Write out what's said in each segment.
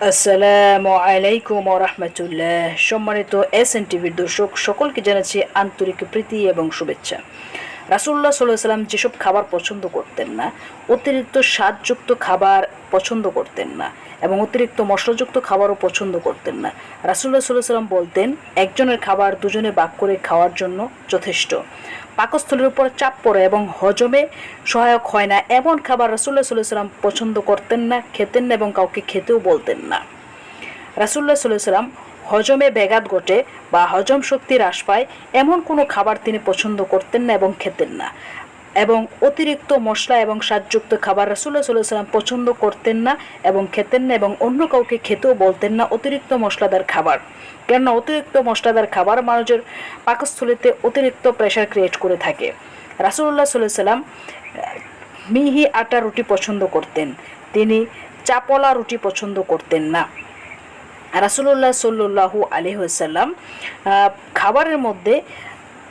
আসসালামু আলাইকুম রহমতুল্লাহ। সম্মানিত এস এন টিভির দর্শক সকলকে জানাচ্ছি আন্তরিক প্রীতি এবং শুভেচ্ছা। রাসুল্লাহ সাল্লাহ সাল্লাম যেসব খাবার পছন্দ করতেন না, অতিরিক্ত স্বাদযুক্ত খাবার পছন্দ করতেন না এবং অতিরিক্ত মশলাযুক্ত খাবারও পছন্দ করতেন না। রাসুল্লাহ সাল্লাহ সাল্লাম বলতেন, একজনের খাবার দুজনে বাক করে খাওয়ার জন্য যথেষ্ট। পাকস্থলীর উপর চাপ পড়ে এবং হজমে সহায়ক হয় না। এমন খাবার রাসুল্লাহ সাল্লাহ সাল্লাম পছন্দ করতেন না, খেতেন না এবং কাউকে খেতেও বলতেন না। রাসুল্লাহ সাল্লাহ সাল্লাম হজমে ব্যাঘাত ঘটে বা হজম শক্তি হ্রাস পায়, এমন কোনো খাবার তিনি পছন্দ করতেন না এবং খেতেন না। এবং অতিরিক্ত মশলা এবং স্বাদযুক্ত খাবার রাসুল্লাহ সাল্লাহ সাল্লাম পছন্দ করতেন না এবং খেতেন না এবং অন্য কাউকে খেতেও বলতেন না অতিরিক্ত মশলাদার খাবার। কেননা অতিরিক্ত মশলাদার খাবার মানুষের পাকস্থলীতে অতিরিক্ত প্রেশার ক্রিয়েট করে থাকে। রাসুল্লাহ সাল্লাহ সাল্লাম মিহি আটা রুটি পছন্দ করতেন। তিনি চাপলা রুটি পছন্দ করতেন না। রাসুল্লাহ সাল্লু আলহিহাল্লাম খাবারের মধ্যে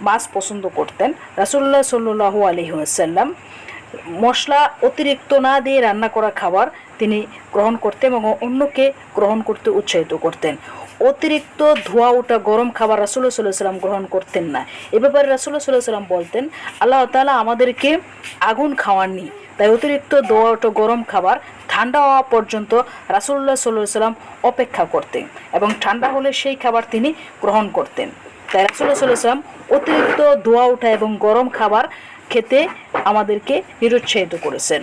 মাছ পছন্দ করতেন। রাসুল্লাহ সাল্লু আলহিহাল্লাম মশলা অতিরিক্ত না দিয়ে রান্না করা খাবার তিনি গ্রহণ করতেন এবং অন্যকে গ্রহণ করতে উৎসাহিত করতেন। অতিরিক্ত ধোয়া ওঠা গরম খাবার রাসুল্লাহ সাল্লাহ সাল্লাম গ্রহণ করতেন না। এ ব্যাপারে রাসুল্লাহ সাল্লাহ সাল্লাম বলতেন, আল্লাহ তালা আমাদেরকে আগুন খাওয়াননি, তাই অতিরিক্ত ধোয়া ওঠা গরম খাবার ঠান্ডা হওয়া পর্যন্ত রাসুল্লাহ সাল্লাহ সাল্লাম অপেক্ষা করতেন এবং ঠান্ডা হলে সেই খাবার তিনি গ্রহণ করতেন। তাই রাসুল্লাহ সাল্লাহ সাল্লাম অতিরিক্ত ধোয়া ওঠা এবং গরম খাবার খেতে আমাদেরকে নিরুৎসাহিত করেছেন।